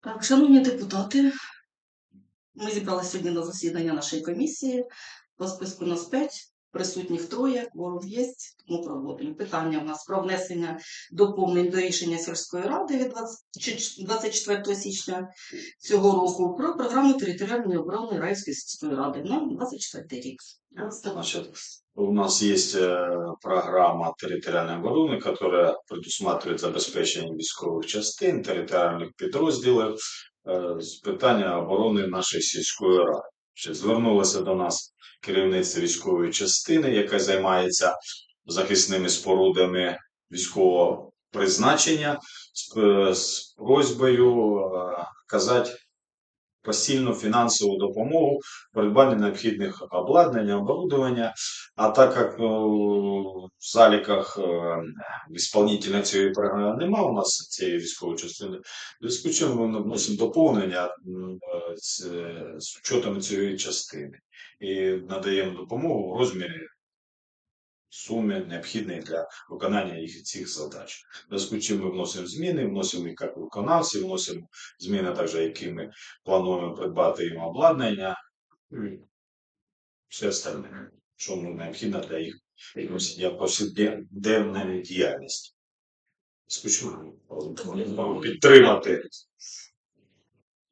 Так, шановні депутати, ми зібралися сьогодні на засідання нашої комісії. По списку нас п'ять, присутніх троє, кворум є, тому проводимо. Питання у нас про внесення доповнень до рішення сільської ради від 24 січня цього року про програму територіальної оборони Райської сільської ради на 24 рік. У нас есть э, программа территориальной обороны, которая предусматривает забезпечення військових частин, територіальних підрозділів з питання оборони нашої сільської ради. Ще Звернулося до нас керівництво військової частини, яка займається захисними спорудами військового призначення, з, з просьбою казати посильну фінансову допомогу придбання необхідних обладнання, оборудовання. А так як ну, в заліках е, ісполнителя цієї програми немає у нас цієї військової частини, зв'язку чим ми вносимо доповнення е, з, з учетом цієї частини і надаємо допомогу в розмірі суми необхідної для виконання їх цих задач. В зв'язку з чим ми вносимо зміни, вносимо їх як виконавці, вносимо зміни, також які ми плануємо придбати їм обладнання, і все остальне, що ну, необхідно для їх як повсякденної діяльності. Скучно підтримати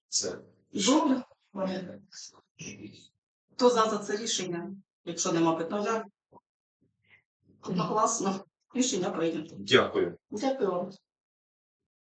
це. Добре. Хто за за це рішення? Якщо нема питань, одноголосно рішення прийнято. Дякую. Дякую вам.